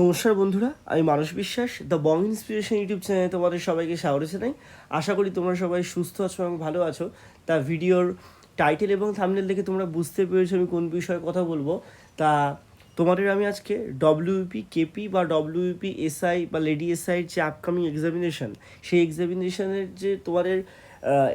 নমস্কার বন্ধুরা, আমি মানস বিশ্বাস দ্য বং ইন্সপিরেশন ইউটিউব চ্যানেলে তোমাদের সবাইকে স্বাগত জানাই। আশা করি তোমরা সবাই সুস্থ আছো এবং ভালো আছো। তা ভিডিওর টাইটেল এবং থামনেল দেখে তোমরা বুঝতে পেরেছ আমি কোন বিষয়ে কথা বলব। তা তোমাদের আমি আজকে ডব্লিউপি কেপি বা ডব্লিউপি এসআই বা লেডি এসআইয়ের যে আপকামিং এক্সামিনেশন সেই এক্সামিনেশানের যে তোমাদের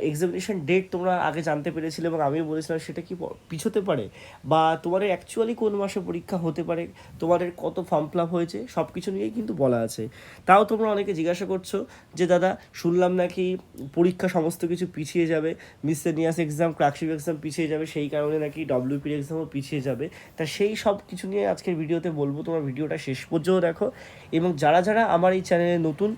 এক্সামিনেশন ডেট তোমরা আগে জানতে পেরেছিলে এবং আমিও বলেছিলাম সেটা কি পিছোতে পারে? বা তোমাদের অ্যাকচুয়ালি কোন মাসে পরীক্ষা হতে পারে? তোমাদের কত ফর্ম ফিল হয়েছে? সব কিছু নিয়েই কিন্তু বলা আছে। তাও তোমরা অনেকে জিজ্ঞাসা করছ যে, দাদা, শুনলাম নাকি পরীক্ষা সমস্ত কিছু পিছিয়ে যাবে? মিসেনিয়াস এক্সাম ক্লার্কশিপ এক্সাম পিছিয়ে যাবে? সেই কারণে নাকি ডব্লিউপির এক্সামও পিছিয়ে যাবে? তা সেই সব কিছু নিয়ে আজকের ভিডিওতে বলব। তোমার ভিডিওটা শেষ পর্যন্ত দেখো। এবং যারা যারা আমার এই চ্যানেলে নতুন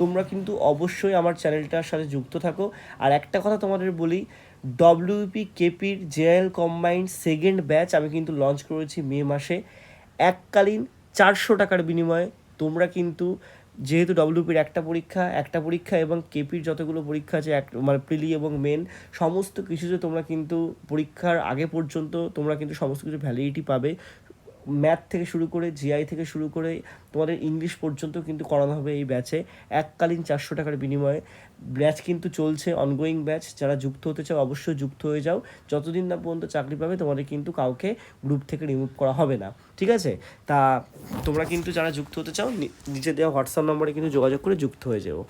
তোমরা কিন্তু অবশ্যই আমার চ্যানেলটার সাথে যুক্ত থাকো। আর একটা কথা তোমাদের বলি ডব্লিউপি কেপির জেএল কম্বাইন্ড সেকেন্ড ব্যাচ আমি কিন্তু লঞ্চ করেছি মে মাসে। এককালীন চারশো টাকার বিনিময়ে তোমরা কিন্তু যেহেতু ডব্লিউপির একটা পরীক্ষা একটা পরীক্ষা এবং কেপির যতগুলো পরীক্ষা আছে, এক মানে প্রিলি এবং মেন সমস্ত কিছুতে তোমরা কিন্তু পরীক্ষার আগে পর্যন্ত তোমরা কিন্তু সমস্ত কিছু ভ্যালিডিটি পাবে। ম্যাথ থেকে শুরু করে জিআই থেকে শুরু করে তোমাদের ইংলিশ পর্যন্ত কিন্তু করানো হবে এই ব্যাচে এককালীন চারশো টাকার বিনিময়ে। ব্যাচ কিন্তু চলছে অনগোয়িং ব্যাচ যারা যুক্ত হতে চাও, অবশ্যই যুক্ত হয়ে যাও। যতদিন না পর্যন্ত চাকরি পাবে, তোমাদের কিন্তু কাউকে গ্রুপ থেকে রিমুভ করা হবে না। ঠিক আছে? তা তোমরা কিন্তু যারা যুক্ত হতে চাও নিজে দেওয়া হোয়াটসঅ্যাপ নম্বরে কিন্তু যোগাযোগ করে যুক্ত হয়ে যাও।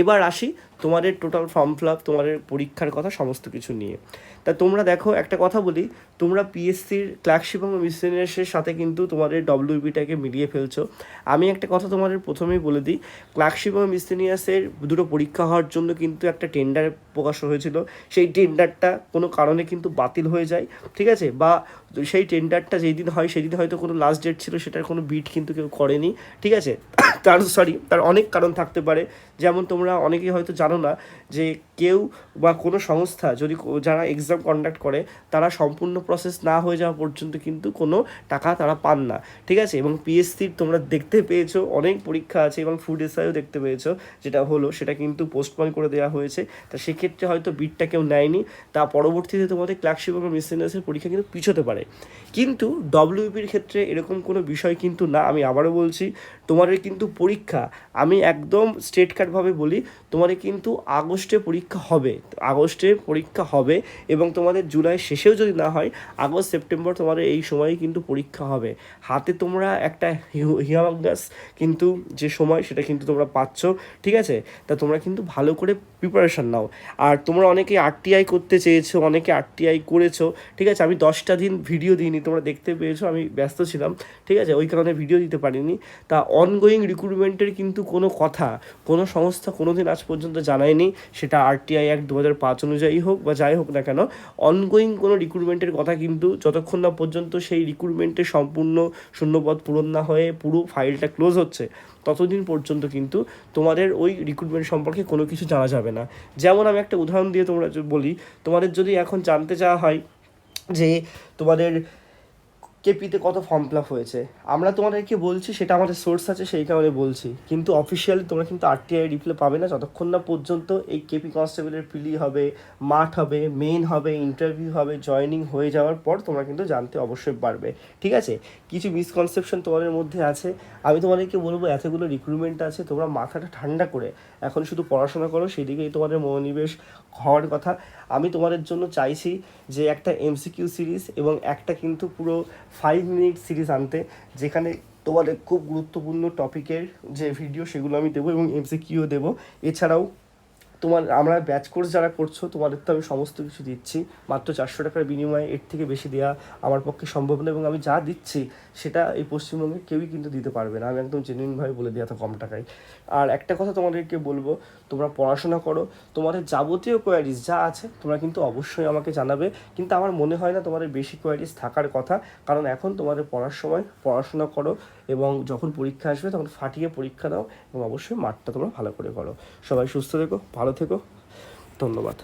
এবার আসি তোমাদের টোটাল ফর্ম ফিল আপ তোমাদের পরীক্ষার কথা সমস্ত কিছু নিয়ে। তা তোমরা দেখো, একটা কথা বলি, তোমরা পিএসসির ক্লার্কশিপ এবং মিসেনিয়াসের সাথে কিন্তু তোমাদের ডব্লিউবিটাকে মিলিয়ে ফেলছো। আমি একটা কথা তোমাদের প্রথমেই বলে দিই ক্লার্কশিপ এবং মিসেনিয়াসের দুটো পরীক্ষা হওয়ার জন্য কিন্তু একটা টেন্ডার প্রকাশ হয়েছিল। সেই টেন্ডারটা কোনো কারণে কিন্তু বাতিল হয়ে যায়, ঠিক আছে? বা সেই টেন্ডারটা যেই দিন হয় সেদিন হয়তো কোনো লাস্ট ডেট ছিল, সেটার কোনো বিট কিন্তু কেউ করেনি, ঠিক আছে? তার সরি তার অনেক কারণ থাকতে পারে। যেমন তোমরা অনেকেই হয়তো জানো না যে কেউ বা কোনো সংস্থা যদি যারা এক্সাম কন্ডাক্ট করে, তারা সম্পূর্ণ প্রসেস না হয়ে যাওয়া পর্যন্ত কিন্তু কোনো টাকা তারা পান না। ঠিক আছে? এবং পিএসসির তোমরা দেখতে পেয়েছ, অনেক পরীক্ষা আছে এবং ফুড এসআইও দেখতে পেয়েছ, যেটা হলো, সেটা কিন্তু পোস্টপন করে দেওয়া হয়েছে। তা সেক্ষেত্রে হয়তো বিটটা কেউ নেয়নি। তা পরবর্তীতে তোমাদের ক্লার্কশিপ এবং মিসেনাসের পরীক্ষা কিন্তু পিছোতে পারে। কিন্তু ডব্লিউপির ক্ষেত্রে এরকম কোনো বিষয় কিন্তু না, আমি আবারও বলছি, তোমাদের কিন্তু পরীক্ষা, আমি একদম স্ট্রেট কাটভাবে বলি, তোমাদের কিন্তু আগস্টে পরীক্ষা হবে আগস্টে পরীক্ষা হবে এবং তোমাদের জুলাই শেষেও যদি না হয়, আগস্ট, সেপ্টেম্বর তোমাদের এই সময়ে কিন্তু পরীক্ষা হবে। হাতে তোমরা একটা হিয়ামাগাস কিন্তু যে সময় সেটা কিন্তু তোমরা পাচ্ছ, ঠিক আছে? তা তোমরা কিন্তু ভালো করে প্রিপারেশান নাও। আর তোমরা অনেকে আরটিআই করতে চেয়েছো, অনেকে আরটিআই করেছ, ঠিক আছে? আমি দশটা দিন ভিডিও দিইনি, তোমরা দেখতে পেয়েছ, আমি ব্যস্ত ছিলাম, ঠিক আছে? ওই কারণে ভিডিও দিতে পারিনি। তা অনগোয়িং রিক্রুটমেন্টের কিন্তু কোনো কথা কোনো সংস্থা কোনো দিন আজ পর্যন্ত জানায়নি, সেটা আরটিআই অ্যাক্ট দু হাজার পাঁচ অনুযায়ী হোক বা যাই হোক না কেন অনগোয়িং কোনো রিক্রুটমেন্টের কথা কিন্তু যতক্ষণ না পর্যন্ত সেই রিক্রুটমেন্টের সম্পূর্ণ শূন্যপদ পূরণ না হয়ে পুরো ফাইলটা ক্লোজ হচ্ছে, ততদিন পর্যন্ত কিন্তু তোমাদের ওই রিক্রুটমেন্ট সম্পর্কে কোনো কিছু জানা যাবে না। যেমন আমি একটা উদাহরণ দিয়ে তোমরা বলি, তোমাদের যদি এখন জানতে চাওয়া হয় যে তোমাদের কেপিতে কত ফর্ম ফিল আপ হয়েছে। আমরা তোমাদেরকে বলছি, সেটা আমাদের সোর্স আছে, সেই কারণে বলছি। কিন্তু অফিসিয়ালি তোমরা কিন্তু আরটিআই রিপ্লে পাবে না। যতক্ষণ না পর্যন্ত এই কেপি কনস্টেবলের প্রিলি হবে, মাঠ হবে মেন হবে ইন্টারভিউ হবে জয়নিং হয়ে যাওয়ার পর তোমরা কিন্তু জানতে অবশ্যই পারবে। ঠিক আছে? কিছু মিসকনসেপশন তোমাদের মধ্যে আছে। আমি তোমাদেরকে বলব, এতগুলো রিক্রুটমেন্ট আছে, তোমরা মাথাটা ঠান্ডা করে এখন শুধু পড়াশোনা করো সেই দিকেই তোমাদের মনোনিবেশ হওয়ার কথা। আমি তোমাদের জন্য চাইছি যে একটা এমসিকিউ সিরিজ এবং একটা কিন্তু পুরো ফাইভ মিনিট সিরিজ আনতে, যেখানে তোমাদের খুব গুরুত্বপূর্ণ টপিকের যে ভিডিও সেগুলো আমি দেবো এবং এমসিকিউ দেবো। এছাড়াও তোমার, আমরা ব্যাচ কোর্স যারা করছ, তোমাদের তো আমি সমস্ত কিছু দিচ্ছি। মাত্র চারশো টাকার বিনিময়ে এর থেকে বেশি দেওয়া আমার পক্ষে সম্ভব না এবং আমি যা দিচ্ছি, সেটা এই পশ্চিমবঙ্গে কেউই কিন্তু দিতে পারবে না। আমি একদম জেনুইনভাবে বলে দিই এত কম টাকায়। আর একটা কথা তোমাদেরকে বলব, তোমরা পড়াশোনা করো, তোমাদের যাবতীয় কোয়ারিজ যা আছে, তোমরা কিন্তু অবশ্যই আমাকে জানাবে। কিন্তু আমার মনে হয় না তোমাদের বেশি কোয়ারিজ থাকার কথা, কারণ এখন তোমাদের পড়ার সময়, পড়াশোনা করো এবং যখন পরীক্ষা আসবে তখন ফাটিয়ে পরীক্ষা দাও এবং অবশ্যই মাঠটা তোমরা ভালো করে করো সবাই সুস্থ থেকো, ভালো থেকো। ধন্যবাদ।